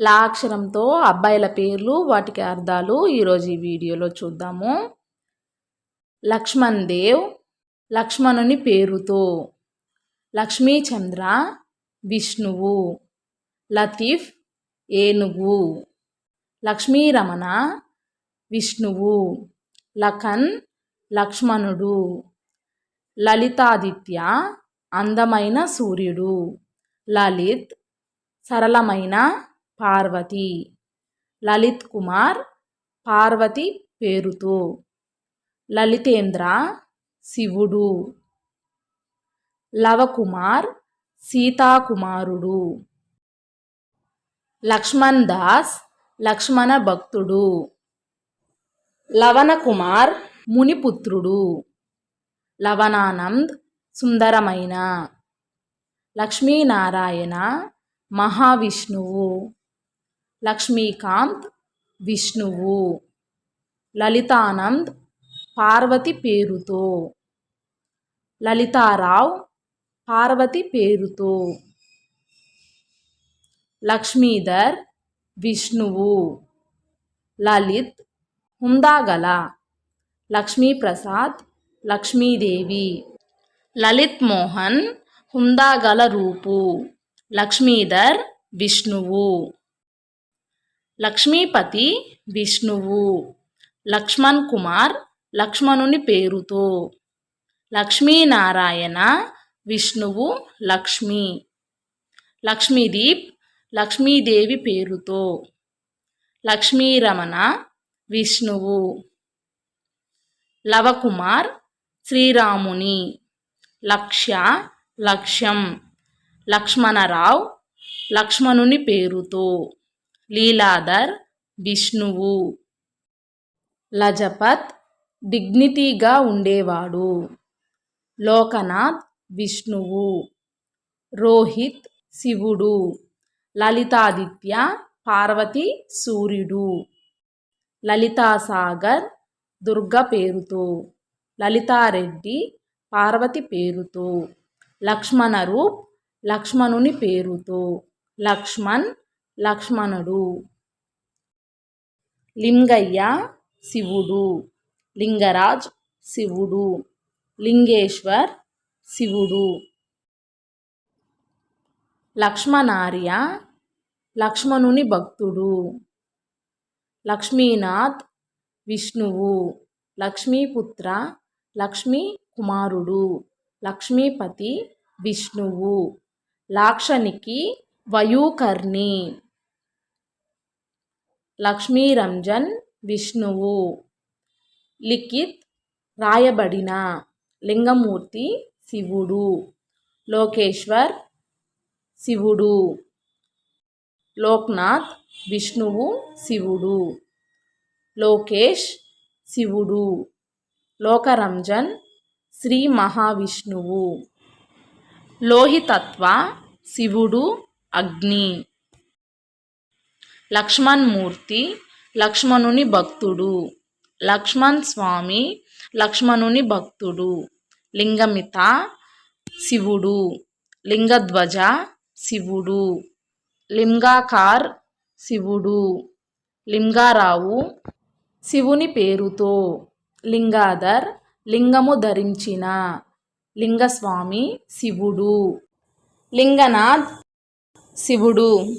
లా అక్షరంతో అబ్బాయిల పేర్లు వాటికి అర్థాలు ఈరోజు ఈ వీడియోలో చూద్దాము. లక్ష్మణ్ దేవ్ లక్ష్మణుని పేరుతో. లక్ష్మీచంద్ర విష్ణువు. లతీఫ్ ఏనుగు. లక్ష్మీరమణ విష్ణువు. లఖన్ లక్ష్మణుడు. లలితాదిత్య అందమైన సూర్యుడు. లలిత్ సరళమైన పార్వతి. లలిత్ కుమార్ పార్వతి పేరుతో. లలితేంద్ర శివుడు. లవకుమార్ సీతాకుమారుడు. లక్ష్మణ్ దాస్ లక్ష్మణ భక్తుడు. లవణకుమార్ మునిపుత్రుడు. లవణానంద్ సుందరమైన. లక్ష్మీనారాయణ మహావిష్ణువు. లక్ష్మీకాంత్ విష్ణువు. లలితానంద్ పార్వతి పేరుతో. లలితారావు పార్వతి పేరుతో. లక్ష్మీధర్ విష్ణువు. లలిత్ హుందాగల. లక్ష్మీప్రసాద్ లక్ష్మీదేవి. లలిత్ మోహన్ హుందాగల రూపు. లక్ష్మీధర్ విష్ణువు. లక్ష్మీపతి విష్ణువు లక్ష్మణ్ కుమార్ లక్ష్మణుని పేరుతో. లక్ష్మీనారాయణ విష్ణువు లక్ష్మి. లక్ష్మీదీప్ లక్ష్మీదేవి పేరుతో. లక్ష్మీరమణ విష్ణువు. లవకుమార్ శ్రీరాముని. లక్ష్య లక్ష్యం. లక్ష్మణరావు లక్ష్మణుని పేరుతో. లీలాధర్ విష్ణువు. లజపత్ డిగ్నిటీగా ఉండేవాడు. లోకనాథ్ విష్ణువు. రోహిత్ శివుడు. లలితాదిత్య పార్వతి సూర్యుడు. లలితాసాగర్ దుర్గ పేరుతో. లలితారెడ్డి పార్వతి పేరుతో. లక్ష్మణరూప్ లక్ష్మణుని పేరుతో. లక్ష్మణ్ లక్ష్మణుడు. లింగయ్య శివుడు. లింగరాజ్ శివుడు. లింగేశ్వర్ శివుడు. లక్ష్మణార్య లక్ష్మణుని భక్తుడు. లక్ష్మీనాథ్ విష్ణువు. లక్ష్మీపుత్ర లక్ష్మీ కుమారుడు లక్ష్మీపతి విష్ణువు. లాక్షణికి వయూకర్ణి. లక్ష్మీ రంజన్ విష్ణువు. లిఖిత్ రాయబడిన లింగమూర్తి శివుడు. లోకేశ్వర్ శివుడు. లోక్నాథ్ విష్ణువు శివుడు. లోకేష్ శివుడు. లోకరంజన్ శ్రీ మహావిష్ణువు. లోహితత్వ శివుడు అగ్ని. లక్ష్మణ్ మూర్తి లక్ష్మణుని భక్తుడు. లక్ష్మణ్ స్వామి లక్ష్మణుని భక్తుడు. లింగమిత శివుడు. లింగధ్వజ శివుడు. లింగాకార్ శివుడు. లింగారావు శివుని పేరుతో. లింగాధర్ లింగము ధరించిన. లింగస్వామి శివుడు. లింగనాథ్ శివుడు.